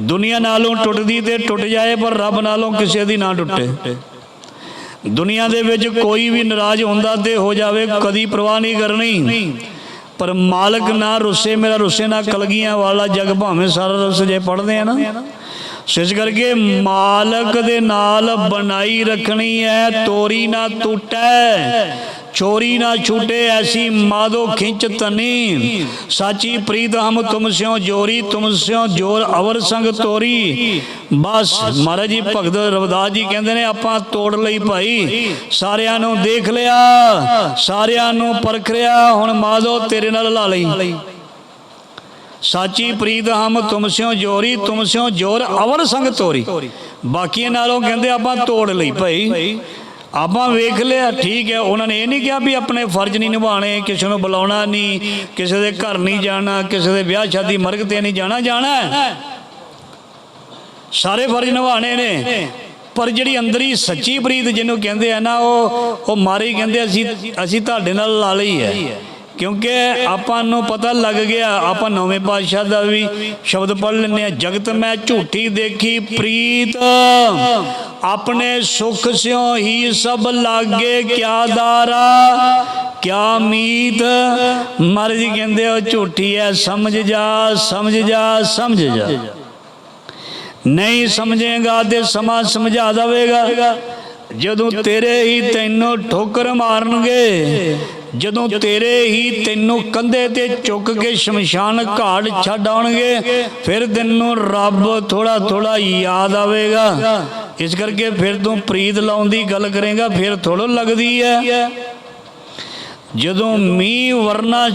ਦੁਨੀਆ ਨਾਲੋਂ ਟੁੱਟਦੀ ਤੇ ਟੁੱਟ ਜਾਏ, ਪਰ ਰੱਬ ਨਾਲੋਂ ਕਿਸੇ ਦੀ ਨਾ ਟੁੱਟੇ। ਦੁਨੀਆ ਦੇ ਵਿੱਚ ਕੋਈ ਵੀ ਨਾਰਾਜ਼ ਹੁੰਦਾ ਤੇ ਹੋ ਜਾਵੇ, ਕਦੀ ਪਰਵਾਹ ਨਹੀਂ ਕਰਨੀ। ਪਰ ਮਾਲਕ ਨਾ ਰੁੱਸੇ, ਮੇਰਾ ਰੁੱਸੇ ਨਾ ਕਲਗੀਆਂ ਵਾਲਾ ਜਗ ਭਾਵੇਂ ਸਾਰਾ ਰਸ ਜੇ ਪੜਦੇ ਆ ਨਾ। ਸਿਸ ਕਰਕੇ ਮਾਲਕ ਦੇ ਨਾਲ ਬਣਾਈ ਰੱਖਣੀ ਹੈ, ਤੋਰੀ ਨਾ ਟੁੱਟੈ। ਚੋਰੀ ਨਾ ਛੂਟੇ, ਐਸੀ ਮਾਦੋ ਖਿੰਚ ਤਨੀ। ਸਾਚੀ ਪ੍ਰੀਤ ਹਮ ਤੁਮ ਸਿਓ ਜੋਰੀ, ਤੁਮ ਸਿਓ ਜੋਰ ਅਵਰ ਸੰਗ ਤੋਰੀ। ਬਸ ਮਹਾਰਾਜ ਜੀ, ਭਗਤ ਰਵਿਦਾਸ ਜੀ ਕਹਿੰਦੇ ਨੇ, ਆਪਾਂ ਤੋੜ ਲਈ ਭਾਈ। ਸਾਰਿਆਂ ਨੂੰ ਦੇਖ ਲਿਆ, ਸਾਰਿਆਂ ਨੂੰ ਪਰਖ ਲਿਆ, ਹੁਣ ਮਾਦੋ ਤੇਰੇ ਨਾਲ ਲਾ ਲਈ। ਸਾਚੀ ਪ੍ਰੀਤ ਹਮ ਤੁਮ ਸਿਓ ਜੋਰੀ, ਤੁਮ ਸਿਓ ਜੋਰ ਅਵਰ ਸੰਗ ਤੋਰੀ। ਬਾਕੀਆਂ ਨਾਲੋਂ ਕਹਿੰਦੇ ਆਪਾਂ ਤੋੜ ਲਈ ਭਾਈ। ਆਪਾਂ ਵੇਖ ਲਿਆ, ਠੀਕ ਹੈ, ਉਹਨਾਂ ਨੇ ਇਹ ਨਹੀਂ ਕਿਹਾ ਵੀ ਆਪਣੇ ਫਰਜ਼ ਨਹੀਂ ਨਿਭਾਣੇ ਕਿਸੇ ਨੂੰ ਬੁਲਾਉਣਾ ਨਹੀਂ, ਕਿਸੇ ਦੇ ਘਰ ਨਹੀਂ ਜਾਣਾ, ਕਿਸੇ ਦੇ ਵਿਆਹ ਸ਼ਾਦੀ ਮਰਗ ਤੇ ਨਹੀਂ ਜਾਣਾ ਜਾਣਾ ਸਾਰੇ ਫਰਜ਼ ਨਿਭਾਣੇ ਨੇ। ਪਰ ਜਿਹੜੀ ਅੰਦਰੀ ਸੱਚੀ ਪ੍ਰੀਤ ਜਿਹਨੂੰ ਕਹਿੰਦੇ ਆ ਨਾ, ਉਹ ਉਹ ਮਾਰੀ ਕਹਿੰਦੇ, ਅਸੀਂ ਅਸੀਂ ਤੁਹਾਡੇ ਨਾਲ ਲਾ ਲਈ ਹੈ। ਕਿਉਂਕਿ ਆਪਾਂ ਨੂੰ ਪਤਾ ਲੱਗ ਗਿਆ, ਆਪਾਂ ਨੌਵੇਂ ਪਾਤਸ਼ਾਹ ਦਾ ਵੀ ਸ਼ਬਦ ਪੜ ਲੈਂਦੇ ਆ ਜਗਤ ਮੈਂ ਝੂਠੀ ਦੇਖੀ, ਪ੍ਰੀਤ, ਆਪਣੇ ਸੁਖ ਸਿਓ ਹੀ ਸਭ ਲਾਗੇ ਕਿਆ ਦਾਰਾ, ਕਿਆ ਮੀਤ ਮਰਜ ਕਹਿੰਦੇ ਉਹ ਝੂਠੀ ਹੈ ਸਮਝ ਜਾ ਸਮਝ ਜਾ ਸਮਝ ਜਾ। ਨਹੀਂ ਸਮਝੇਗਾ ਤੇ ਸਮਾਂ ਸਮਝਾ ਦੇਵੇਗਾ। ਜਦੋਂ ਤੇਰੇ ਹੀ ਤੈਨੂੰ ਠੋਕਰ ਮਾਰਨਗੇ, ਜਦੋਂ ਤੇਰੇ ਹੀ ਤੈਨੂੰ ਕੰਧੇ ਤੇ ਚੁੱਕ ਕੇ ਸ਼ਮਸ਼ਾਨ ਘਾਟ ਛੱਡ ਆਉਣਗੇ, ਫਿਰ ਤੈਨੂੰ ਰੱਬ ਥੋੜਾ ਥੋੜਾ ਯਾਦ ਆਵੇਗਾ। ਇਸ ਕਰਕੇ ਫਿਰ ਤੂੰ ਪ੍ਰੀਤ ਲਾਉਣ ਦੀ ਗੱਲ ਕਰੇਗਾ, ਫਿਰ ਥੋੜੋ ਲੱਗਦੀ ਹੈ। ਜਦੋਂ ਮੀਂਹ ਵਰਨਾ